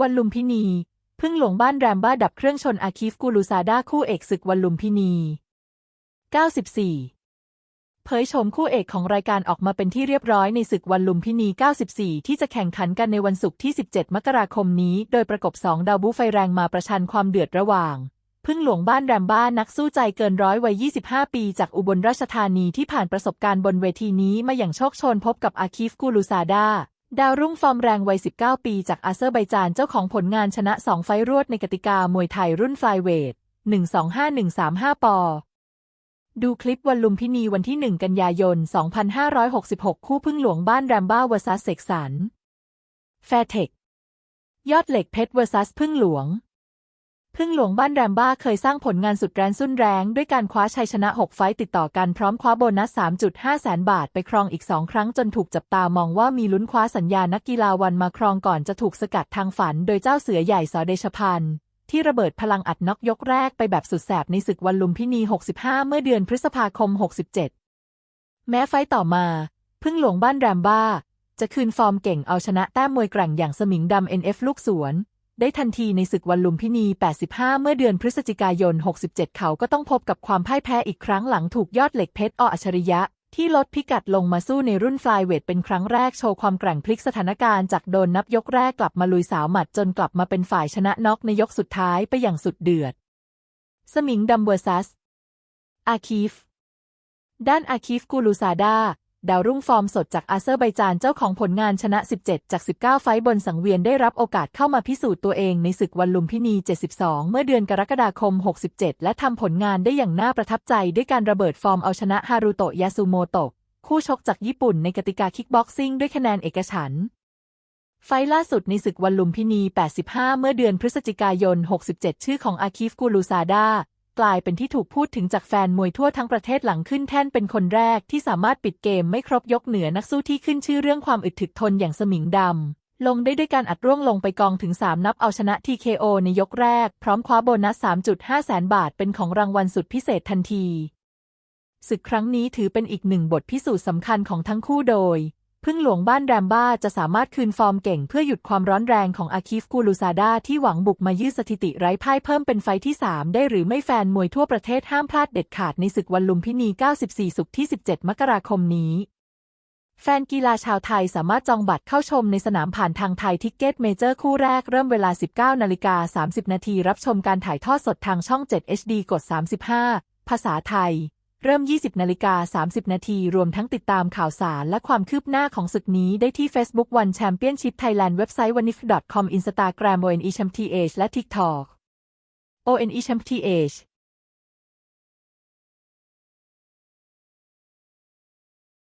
วันลุมพินี พึ่งหลวงบ้านแรมบ้าดับเครื่องชนอาคีฟกูลูซาดาคู่เอกศึกวันลุมพินี 94 เผยโฉมคู่เอกของรายการออกมาเป็นที่เรียบร้อยในศึกวันลุมพินี 94 ที่จะแข่งขันกันในวันศุกร์ที่ 17 มกราคมนี้ โดยประกบสองดาวบูไฟแรงมาประชันความเดือดระหว่างพึ่งหลวงบ้านแรมบ้านักสู้ใจเกินร้อยวัย 25 ปีจากอุบลราชธานีที่ผ่านประสบการณ์บนเวทีนี้มาอย่างโชคชนพบกับอาคีฟกูลูซาดา ดาวรุ่งฟอร์มแรงวัย 19 ปีจากอาเซอร์ไบจานเจ้าของผลงานชนะ 2 ไฟต์รวดในกติกามวยไทยรุ่นฟลายเวท 125135 ปอ ดูคลิปวันลุมพินีวันที่ 1 กันยายน 2566 คู่พึ่งหลวงบ้านแรมบ้าเวอร์ซัสเสกสรรแฟเทค ยอดเหล็กเพชรเวอร์ซัสพึ่งหลวง พึ่งหลวงบ้านแรมบ้าเคยสร้างผลงานสุดแรงสุนแรงด้วยการคว้าชัยชนะ 6 ไฟต์ติดต่อกันพร้อมคว้าโบนัส 3.5 แสนบาทไปครองอีก 2 ครั้งจนถูกจับตามองว่ามีลุ้นคว้าสัญญานักกีฬาวันมาครองก่อนจะถูกสกัดทางฝัน โดยเจ้าเสือใหญ่สอเดชพันธ์ที่ระเบิดพลังอัดน็อกยกแรกไปแบบสุดแสบในศึกวันลุมพินี 65 เมื่อเดือนพฤษภาคม 67 แม้ไฟต์ต่อมา พึ่งหลวงบ้านแรมบ้า จะคืนฟอร์มเก่งเอาชนะแต้มมวยแกร่งอย่างสมิงดำ NF ลูกสวน ได้ทันทีในศึกวันลุมพินี 85 เมื่อเดือนพฤศจิกายน 67 เขาก็ต้องพบกับความพ่ายแพ้อีกครั้งหลังถูกยอดเหล็กเพชรออัจฉริยะ ที่ลดพิกัดลงมาสู้ในรุ่นฟลายเวทเป็นครั้งแรกโชว์ความแกร่งพลิกสถานการณ์จากโดนนับยกแรกกลับมาลุยสาวหมัดจนกลับมาเป็นฝ่ายชนะน็อกในยกสุดท้ายไปอย่างสุดเดือด สมิงดัมเวอร์ซัสอาคีฟด้านอาคีฟกูลูซาดา ดาวรุ่งฟอร์มสดจากอาเซอร์ไบจานเจ้าของผลงานชนะ 17 จาก 19 ไฟต์บนสังเวียนได้รับโอกาสเข้ามาพิสูจน์ตัวเองในศึกวันลุมพินี 72 เมื่อเดือนกรกฎาคม 67 และทำผลงานได้อย่างน่าประทับใจด้วยการระเบิดฟอร์มเอาชนะฮารุโตะยาสุโมโตะคู่ชกจากญี่ปุ่นในกติกาคิกบ็อกซิ่งด้วยคะแนนเอกฉันท์ไฟล์ล่าสุดในศึกวันลุมพินี 85 เมื่อเดือนพฤศจิกายน 67 ชื่อของอาคีฟกูลูซาดา กลายเป็นที่ถูกพูดถึงจากแฟนมวยทั่วทั้งประเทศหลังขึ้นแท่นเป็นคนแรกที่สามารถปิดเกมไม่ครบยกเหนือนักสู้ที่ขึ้นชื่อเรื่องความอึดถึกทนอย่างสมิงดำลงได้ด้วยการอัดร่วงลงไปกองถึง 3 นับเอาชนะ TKO ในยกแรก พร้อมคว้าโบนัส 3.5 แสนบาทเป็นของรางวัลสุดพิเศษทันที ศึกครั้งนี้ถือเป็นอีกหนึ่งบทพิสูจน์สำคัญของทั้งคู่โดย พึ่งหลวงบ้านแรมบ้าจะสามารถคืนฟอร์มเก่งเพื่อหยุดความร้อนแรงของอาคิฟกูลูซาดาที่หวังบุกมายืดสถิติไร้พ่ายเพิ่มเป็นไฟที่ 3 ได้หรือไม่แฟนมวยทั่วประเทศห้ามพลาดเด็ดขาดในศึกวันลุมพินี 94 สุกที่ 17 มกราคมนี้ แฟนกีฬาชาวไทยสามารถจองบัตรเข้าชมในสนามผ่านทางไทยทิกเก็ตเมเจอร์คู่แรกเริ่มเวลา 19นาฬิกา30นาทีรับชมการถ่ายทอดสดทางช่อง 7 HD กด 35 ภาษาไทย เริ่ม 20นาฬิกา30 นาที รวมทั้งติดตามข่าวสารและความคืบหน้าของศึกนี้ได้ที่ Facebook One Championship Thailand เว็บไซต์ wanif.com Instagram ONE Champ TH และ TikTok ONE Champ TH